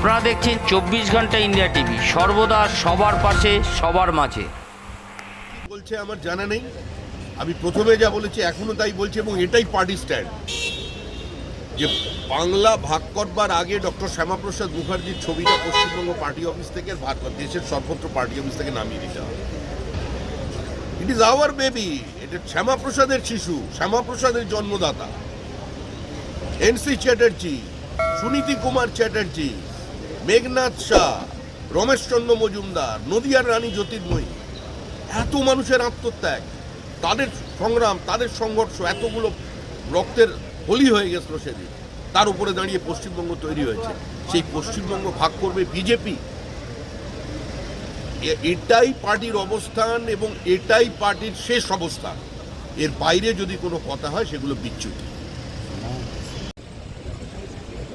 দেখছেন চব্বিশ ঘণ্টা ইন্ডিয়া টিভি। সর্বদা সবার পাশে, সবার মাঝে। বলছে আমার জানা নেই। আমি প্রথমে যা বলেছি, এখনও তাই বলছি এবং এটাই পার্টি স্ট্যান্ড। যে বাংলা ভাগ করবার আগে ডক্টর শ্যামাপ্রসাদ মুখার্জির ছবিটা পশ্চিমবঙ্গ পার্টি অফিস থেকে ভাগ- দেশের সর্বত্র পার্টি অফিস থেকে নামিয়ে দিতে হবে। ইট ইজ আওয়ার বেবি এটা শ্যামাপ্রসাদের শিশু, শ্যামাপ্রসাদের জন্মদাতা। এনসি চ্যাটার্জি সুনীতি কুমার চ্যাটার্জি মেঘনাথ শাহ, রমেশচন্দ্র মজুমদার, নদিয়ার রানী জ্যোতির্ময়ী, এত মানুষের আত্মত্যাগ, তাদের সংগ্রাম, তাদের সংঘর্ষ, এতগুলো রক্তের হোলি হয়ে গেছিল সেদিন। তার উপরে দাঁড়িয়ে পশ্চিমবঙ্গ তৈরি হয়েছে। সেই পশ্চিমবঙ্গ ভাগ করবে বিজেপি। এটাই পার্টির অবস্থান এবং এটাই পার্টির শেষ অবস্থান। এর বাইরে যদি কোনো কথা হয়, সেগুলো বিচ্যুতি।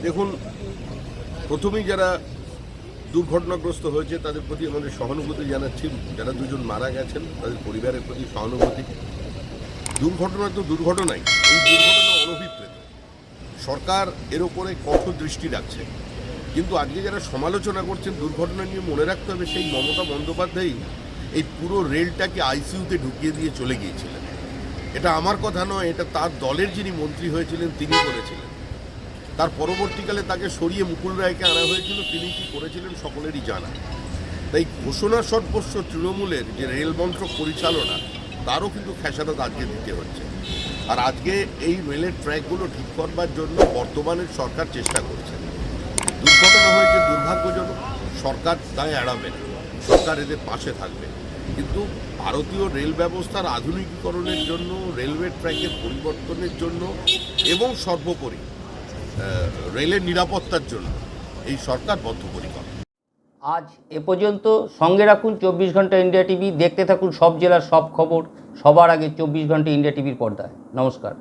দেখুন প্রথমেই যারা দুর্ঘটনাগ্রস্ত হয়েছে, তাদের প্রতি আমাদের সহানুভূতি জানাচ্ছি। যারা দুজন মারা গেছেন, তাদের পরিবারের প্রতি সহানুভূতি। দুর্ঘটনা তো দুর্ঘটনাই। এই দুর্ঘটনা অনভিপ্রেত। সরকার এর ওপরে কঠোর দৃষ্টি রাখছে। কিন্তু আজকে যারা সমালোচনা করছেন, দুর্ঘটনা নিয়ে মনে রাখতে হবে, সেই মমতা বন্দ্যোপাধ্যায়ই এই পুরো রেলটাকে আইসিইউতে ঢুকিয়ে দিয়ে চলে গিয়েছিলেন। এটা আমার কথা নয়, এটা তার দলের যিনি মন্ত্রী হয়েছিলেন তিনি করেছিলেন তার পরবর্তীকালে তাকে সরিয়ে মুকুল রায়কে আনা হয়েছিল, তিনি কি করেছিলেন সকলেরই জানা। তাই ঘোষণা সর্বস্ব তৃণমূলের যে রেল মন্ত্রক পরিচালনা, তারও কিন্তু খেসারত আজকে দিতে হচ্ছে। আর আজকে এই রেলের ট্র্যাকগুলো ঠিক করবার জন্য বর্তমানের সরকার চেষ্টা করছে। দুর্ঘটনা হয়েছে দুর্ভাগ্যজনক, সরকার তাই এড়াবে না। সরকার এদের পাশে থাকবে। কিন্তু ভারতীয় রেল ব্যবস্থার আধুনিকীকরণের জন্য, রেলওয়ে ট্র্যাকের পরিবর্তনের জন্য এবং সর্বোপরি রেলের নিরাপত্তার জন্য এই সরকার বদ্ধপরিকর। আজ এ পর্যন্ত সঙ্গে রাখুন চব্বিশ ঘণ্টা ইন্ডিয়া টিভি, দেখতে থাকুন সব জেলার সব খবর, সবার আগে চব্বিশ ঘণ্টা ইন্ডিয়া টিভির পর্দায়। নমস্কার।